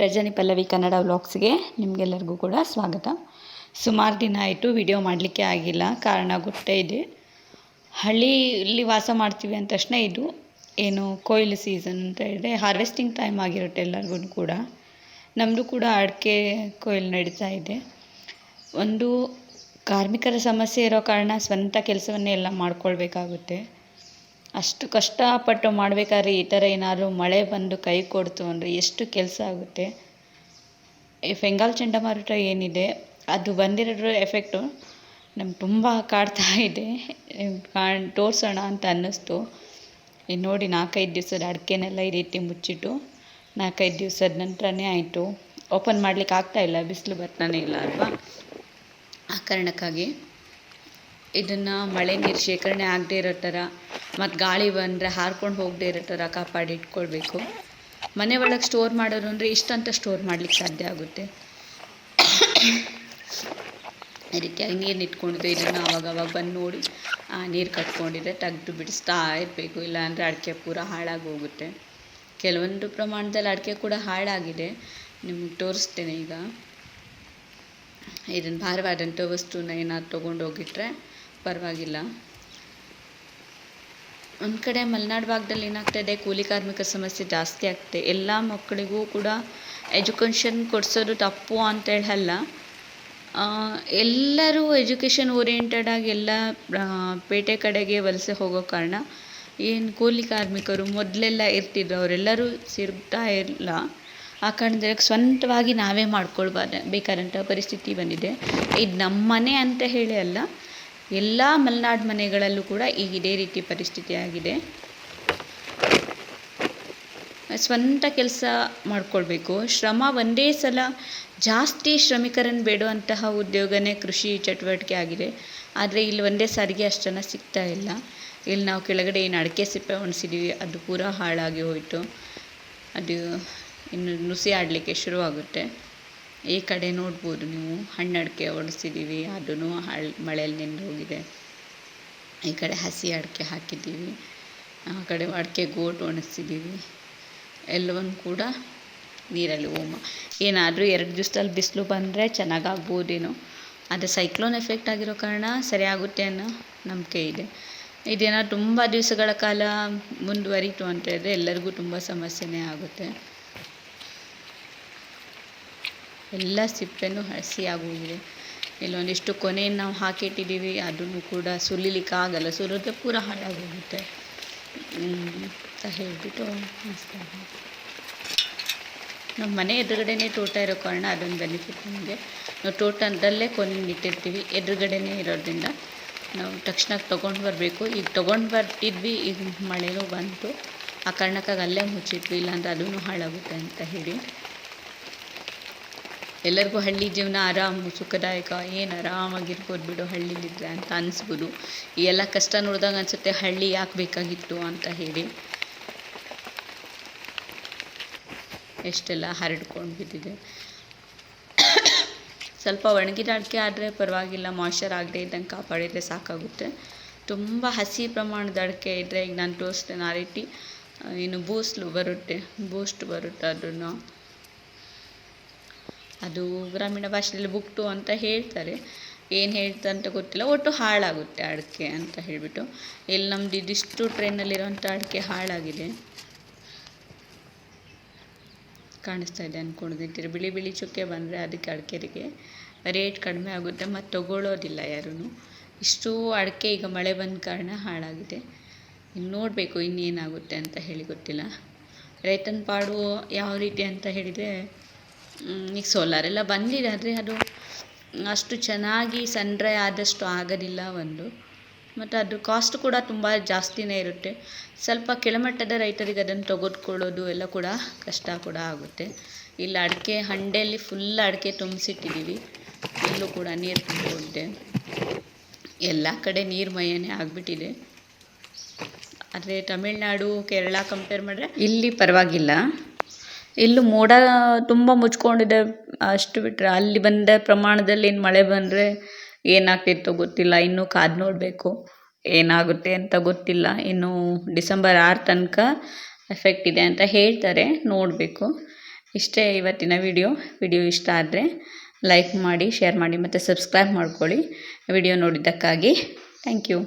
ರಜನಿ ಪಲ್ಲವಿ ಕನ್ನಡ ವ್ಲಾಗ್ಸ್ಗೆ ನಿಮಗೆಲ್ಲರಿಗೂ ಕೂಡ ಸ್ವಾಗತ. ಸುಮಾರು ದಿನ ಆಯಿತು ವಿಡಿಯೋ ಮಾಡಲಿಕ್ಕೆ ಆಗಿಲ್ಲ, ಕಾರಣ ಗೊತ್ತೇ ಇದೆ. ಹಳ್ಳಿಯಲ್ಲಿ ವಾಸ ಮಾಡ್ತೀವಿ ಅಂದ ತಕ್ಷಣ ಇದು ಏನು ಕೊಯ್ಲು ಸೀಸನ್ ಅಂತ ಹೇಳಿದ್ರೆ ಹಾರ್ವೆಸ್ಟಿಂಗ್ ಟೈಮ್ ಆಗಿರುತ್ತೆ ಎಲ್ಲರಿಗೂ ಕೂಡ. ನಮ್ಮದು ಕೂಡ ಅಡಿಕೆ ಕೊಯ್ಲು ನಡೀತಾ ಇದೆ. ಒಂದು ಕಾರ್ಮಿಕರ ಸಮಸ್ಯೆ ಇರೋ ಕಾರಣ ಸ್ವಂತ ಕೆಲಸವನ್ನೇ ಎಲ್ಲ ಮಾಡ್ಕೊಳ್ಬೇಕಾಗುತ್ತೆ. ಅಷ್ಟು ಕಷ್ಟಪಟ್ಟು ಮಾಡಬೇಕಾದ್ರೆ ಈ ಥರ ಏನಾದರೂ ಮಳೆ ಬಂದು ಕೈ ಕೊಡ್ತು ಅಂದರೆ ಎಷ್ಟು ಕೆಲಸ ಆಗುತ್ತೆ? ಈ ಫೆಂಗಾಲ್ ಚಂಡಮಾರುತ ಏನಿದೆ, ಅದು ಬಂದಿರೋ ಎಫೆಕ್ಟು ನಮ್ಗೆ ತುಂಬ ಕಾಡ್ತಾ ಇದೆ. ಕಾಣ್ ತೋರಿಸೋಣ ಅಂತ ಅನ್ನಿಸ್ತು. ಇನ್ನು ನೋಡಿ ನಾಲ್ಕೈದು ದಿವಸದ ಅಡಿಕೆನೆಲ್ಲ ಈ ರೀತಿ ಮುಚ್ಚಿಟ್ಟು ನಾಲ್ಕೈದು ದಿವಸದ ನಂತರನೇ ಆಯಿತು. ಓಪನ್ ಮಾಡ್ಲಿಕ್ಕೆ ಆಗ್ತಾಯಿಲ್ಲ ಬಿಸಿಲು ಬರ್ತಾನೆ ಇಲ್ಲ ಅಲ್ವಾ? ಆ ಕಾರಣಕ್ಕಾಗಿ. ಇದನ್ನು ಮಳೆ ನೀರು ಶೇಖರಣೆ ಆಗದೇ ಇರೋ ಥರ ಮತ್ತು ಗಾಳಿ ಬಂದರೆ ಹಾರ್ಕೊಂಡು ಹೋಗದೇ ಇರೋ ಥರ ಕಾಪಾಡಿ ಇಟ್ಕೊಳ್ಬೇಕು. ಮನೆ ಒಳಗೆ ಸ್ಟೋರ್ ಮಾಡೋದು ಅಂದರೆ ಇಷ್ಟಂತ ಸ್ಟೋರ್ ಮಾಡ್ಲಿಕ್ಕೆ ಸಾಧ್ಯ ಆಗುತ್ತೆ. ಈ ರೀತಿಯಾಗಿ ನೀರು ಇಟ್ಕೊಂಡಿದ್ದು ಇದನ್ನು ಅವಾಗ ಬಂದು ನೋಡಿ ನೀರು ಕಟ್ಕೊಂಡಿದ್ರೆ ತೆಗೆದು ಬಿಡಿಸ್ತಾ ಇರಬೇಕು, ಇಲ್ಲಾಂದರೆ ಅಡಿಕೆ ಪೂರ ಹಾಳಾಗಿ ಹೋಗುತ್ತೆ. ಕೆಲವೊಂದು ಪ್ರಮಾಣದಲ್ಲಿ ಅಡಿಕೆ ಕೂಡ ಹಾಳಾಗಿದೆ. ನಿಮ್ಗೆ ತೋರಿಸ್ತೇನೆ ಈಗ. ಇದನ್ನು ಭಾರವಾದಂಥ ವಸ್ತುನ ಏನಾದ್ರು ತೊಗೊಂಡು ಹೋಗಿಟ್ರೆ ಪರವಾಗಿಲ್ಲ. ಒಂದು ಕಡೆ ಮಲೆನಾಡು ಭಾಗದಲ್ಲಿ ಏನಾಗ್ತಾಯಿದೆ ಕೂಲಿ ಕಾರ್ಮಿಕರ ಸಮಸ್ಯೆ ಜಾಸ್ತಿ ಆಗ್ತಿದೆ ಎಲ್ಲ ಮಕ್ಕಳಿಗೂ ಕೂಡ ಎಜುಕೇಷನ್ ಕೊಡಿಸೋದು ತಪ್ಪು ಅಂತೇಳಿ ಅಲ್ಲ ಎಲ್ಲರೂ ಎಜುಕೇಷನ್ ಓರಿಯೆಂಟೆಡ್ ಆಗಿ ಎಲ್ಲ ಪೇಟೆ ಕಡೆಗೆ ವಲಸೆ ಹೋಗೋ ಕಾರಣ ಏನು ಕೂಲಿ ಕಾರ್ಮಿಕರು ಮೊದಲೆಲ್ಲ ಇರ್ತಿದ್ರು, ಅವರೆಲ್ಲರೂ ಸಿಗ್ತಾ ಇಲ್ಲ. ಆ ಕಾರಣದಲ್ಲಿ ಸ್ವಂತವಾಗಿ ನಾವೇ ಮಾಡ್ಕೊಳ್ಬಾರ್ದು ಬೇಕಾದಂಥ ಪರಿಸ್ಥಿತಿ ಬಂದಿದೆ. ಇದು ನಮ್ಮ ಮನೆ ಅಂತ ಹೇಳಿ ಅಲ್ಲ ಎಲ್ಲ ಮಲೆನಾಡು ಮನೆಗಳಲ್ಲೂ ಕೂಡ ಈಗ ಇದೇ ರೀತಿ ಪರಿಸ್ಥಿತಿ ಆಗಿದೆ. ಸ್ವಂತ ಕೆಲಸ ಮಾಡಿಕೊಳ್ಬೇಕು. ಶ್ರಮ ಒಂದೇ ಸಲ ಜಾಸ್ತಿ ಶ್ರಮಿಕರನ್ನು ಬೇಡುವಂತಹ ಉದ್ಯೋಗನೇ ಕೃಷಿ ಚಟುವಟಿಕೆ ಆಗಿದೆ. ಆದರೆ ಇಲ್ಲಿ ಒಂದೇ ಸಾರಿಗೆ ಅಷ್ಟನ್ನು ಸಿಗ್ತಾ ಇಲ್ಲ. ಇಲ್ಲಿ ನಾವು ಕೆಳಗಡೆ ಏನು ಅಡಿಕೆ ಸಿಪ್ಪೆ ಒಣಸಿದ್ದೀವಿ ಅದು ಪೂರ ಹಾಳಾಗಿ ಹೋಯಿತು. ಅದು ಇನ್ನು ನುಸಿ ಆಡಲಿಕ್ಕೆ ಶುರುವಾಗುತ್ತೆ. ಈ ಕಡೆ ನೋಡ್ಬೋದು ನೀವು, ಹಣ್ಣಡಿಕೆ ಒಡಿಸಿದ್ದೀವಿ ಅದೂ ಹಳ್ ಮಳೆಯಲ್ಲಿ ನೆಂದು ಹೋಗಿದೆ. ಈ ಕಡೆ ಹಸಿ ಅಡಿಕೆ ಹಾಕಿದ್ದೀವಿ, ಆ ಕಡೆ ಅಡಿಕೆ ಗೋಟು ಒಣಗಿಸಿದ್ದೀವಿ. ಎಲ್ಲವನ್ನು ಕೂಡ ನೀರಲ್ಲಿ ಹೋಮ. ಏನಾದರೂ ಎರಡು ದಿವಸದಲ್ಲಿ ಬಿಸಿಲು ಬಂದರೆ ಚೆನ್ನಾಗಾಗ್ಬೋದೇನೋ. ಅದು ಸೈಕ್ಲೋನ್ ಎಫೆಕ್ಟ್ ಆಗಿರೋ ಕಾರಣ ಸರಿ ಆಗುತ್ತೆ ಅನ್ನೋ ನಂಬಿಕೆ ಇದೆ. ಇದೇನೋ ತುಂಬ ದಿವಸಗಳ ಕಾಲ ಮುಂದುವರಿತು ಅಂತ ಹೇಳಿದ್ರೆ ಎಲ್ಲರಿಗೂ ತುಂಬ ಸಮಸ್ಯೆನೇ ಆಗುತ್ತೆ. ಎಲ್ಲ ಸಿಪ್ಪೆನೂ ಹಸಿ ಆಗೋಗಿದೆ. ಇಲ್ಲೊಂದಿಷ್ಟು ಕೊನೆಯನ್ನು ನಾವು ಹಾಕಿಟ್ಟಿದ್ದೀವಿ, ಅದನ್ನು ಕೂಡ ಸುಲಿಲಿಕ್ಕೆ ಆಗಲ್ಲ, ಸುಲಿದ್ರೆ ಪೂರ ಹಾಳಾಗೋಗುತ್ತೆ. ಅಂತ ಹೇಳಿಬಿಟ್ಟು ನಮ್ಮ ಮನೆ ಎದುರುಗಡೆನೇ ತೋಟ ಇರೋ ಕಾರಣ ಅದೊಂದು ಬೆನಿಫಿಟ್ ನಮಗೆ. ನಾವು ತೋಟದಲ್ಲೇ ಕೊನೆ ಇಟ್ಟಿರ್ತೀವಿ, ಎದುರುಗಡೆನೇ ಇರೋದ್ರಿಂದ. ನಾವು ತಕ್ಷಣ ತೊಗೊಂಡು ಬರಬೇಕು. ಈಗ ತೊಗೊಂಡು ಬರ್ತಿದ್ವಿ, ಈಗ ಮಳೆನೂ ಬಂತು. ಆ ಕಾರಣಕ್ಕಾಗಿ ಅಲ್ಲೇ ಮುಚ್ಚಿಟ್ವಿ, ಇಲ್ಲಾಂದ್ರೆ ಅದೂ ಹಾಳಾಗುತ್ತೆ ಅಂತ ಹೇಳಿ. ಎಲ್ಲರಿಗೂ ಹಳ್ಳಿ ಜೀವನ ಆರಾಮು, ಸುಖದಾಯಕ, ಏನು ಆರಾಮಾಗಿರ್ಬೋದು ಬಿಡು ಹಳ್ಳಿಲಿದ್ದರೆ ಅಂತ ಅನಿಸ್ಬೋದು. ಈ ಎಲ್ಲ ಕಷ್ಟ ನೋಡಿದಾಗ ಅನಿಸುತ್ತೆ ಹಳ್ಳಿ ಯಾಕೆ ಬೇಕಾಗಿತ್ತು ಅಂತ ಹೇಳಿ. ಎಷ್ಟೆಲ್ಲ ಹರಡ್ಕೊಂಡು ಬಿದ್ದಿದೆ. ಸ್ವಲ್ಪ ಒಣಗಿದ ಅಡಿಕೆ ಆದರೆ ಪರವಾಗಿಲ್ಲ ಮಾಯ್ಶ್ಚರ್ ಆಗದೆ ಇದ್ದಂಗೆ ಕಾಪಾಡಿದರೆ ಸಾಕಾಗುತ್ತೆ. ತುಂಬ ಹಸಿ ಪ್ರಮಾಣದ ಅಡಿಕೆ ಇದ್ದರೆ ಈಗ ನಾನು ಟೋಸ್ಟ್ ಆ ಏನು ಬೂಸ್ಲು ಬರುತ್ತೆ ಬೂಸ್ಟ್ ಬರುತ್ತೆ ಅದನ್ನು. ಅದು ಗ್ರಾಮೀಣ ಭಾಷೆಯಲ್ಲಿ ಬುಕ್ಟು ಅಂತ ಹೇಳ್ತಾರೆ. ಏನು ಹೇಳ್ತಾರೆ ಅಂತ ಗೊತ್ತಿಲ್ಲ. ಒಟ್ಟು ಹಾಳಾಗುತ್ತೆ ಅಡಿಕೆ ಅಂತ ಹೇಳಿಬಿಟ್ಟು. ಇಲ್ಲಿ ನಮ್ಮದು ಇದಿಷ್ಟು ಟ್ರೈನಲ್ಲಿರುವಂಥ ಅಡಿಕೆ ಹಾಳಾಗಿದೆ. ಕಾಣಿಸ್ತಾ ಇದೆ ಅಂದ್ಕೊಂಡಿದ್ದೀರಿ ಬಿಳಿ ಬಿಳಿ ಚುಕ್ಕೆ ಬಂದರೆ ಅದಕ್ಕೆ ಅಡಿಕೆರಿಗೆ ರೇಟ್ ಕಡಿಮೆ ಆಗುತ್ತೆ. ಮತ್ತು ತಗೊಳ್ಳೋದಿಲ್ಲ ಯಾರೂ ಇಷ್ಟು ಅಡಿಕೆ ಈಗ ಮಳೆ ಬಂದ ಕಾರಣ ಹಾಳಾಗಿದೆ. ಇನ್ನು ನೋಡಬೇಕು ಇನ್ನೇನಾಗುತ್ತೆ ಅಂತ ಹೇಳಿ ಗೊತ್ತಿಲ್ಲ. ರೈತನ ಪಾಡು ಯಾವ ರೀತಿ ಅಂತ ಹೇಳಿದರೆ ಈಗ ಸೋಲಾರೆಲ್ಲ ಬಂದಿದೆ ಆದರೆ ಅದು ಅಷ್ಟು ಚೆನ್ನಾಗಿ ಸನ್ ಆದಷ್ಟು ಆಗೋದಿಲ್ಲ ಒಂದು. ಮತ್ತು ಅದು ಕಾಸ್ಟ್ ಕೂಡ ತುಂಬ ಜಾಸ್ತಿನೇ ಇರುತ್ತೆ. ಸ್ವಲ್ಪ ಕೆಳಮಟ್ಟದ ರೈತರಿಗೆ ಅದನ್ನು ತೆಗೆದುಕೊಳ್ಳೋದು ಎಲ್ಲ ಕೂಡ ಕಷ್ಟ ಕೂಡ ಆಗುತ್ತೆ. ಇಲ್ಲಿ, ಅಡಿಕೆ ಹಂಡೆಯಲ್ಲಿ ಫುಲ್ ಅಡಿಕೆ ತುಂಬಿಸಿಟ್ಟಿದ್ದೀವಿ. ಇಲ್ಲೂ ಕೂಡ ನೀರು ತುಂಬಿಕೊಂಡಿದೆ ಎಲ್ಲ ಕಡೆ ನೀರು ಮಯನೇ ಆಗಿಬಿಟ್ಟಿದೆ. ಆದರೆ ತಮಿಳುನಾಡು, ಕೇರಳ ಕಂಪೇರ್ ಮಾಡಿದ್ರೆ ಇಲ್ಲಿ ಪರವಾಗಿಲ್ಲ. ಇಲ್ಲೂ ಮೋಡ ತುಂಬ ಮುಚ್ಕೊಂಡಿದೆ. ಅಷ್ಟು ಬಿಟ್ಟರೆ ಅಲ್ಲಿ ಬಂದ ಪ್ರಮಾಣದಲ್ಲಿ ಏನು ಮಳೆ ಬಂದರೆ ಏನಾಗ್ತಿತ್ತೋ ಗೊತ್ತಿಲ್ಲ. ಇನ್ನೂ ಕಾದು ನೋಡಬೇಕು. ಏನಾಗುತ್ತೆ ಅಂತ ಗೊತ್ತಿಲ್ಲ. ಇನ್ನು ಡಿಸೆಂಬರ್ ಆರು ತನಕ ಎಫೆಕ್ಟ್ ಇದೆ ಅಂತ ಹೇಳ್ತಾರೆ. ನೋಡಬೇಕು. ಇಷ್ಟೇ ಇವತ್ತಿನ ವಿಡಿಯೋ. ವಿಡಿಯೋ ಇಷ್ಟ ಆದರೆ ಲೈಕ್ ಮಾಡಿ ಶೇರ್ ಮಾಡಿ ಮತ್ತು ಸಬ್ಸ್ಕ್ರೈಬ್ ಮಾಡ್ಕೊಳ್ಳಿ. Video ನೋಡಿದ್ದಕ್ಕಾಗಿ thank you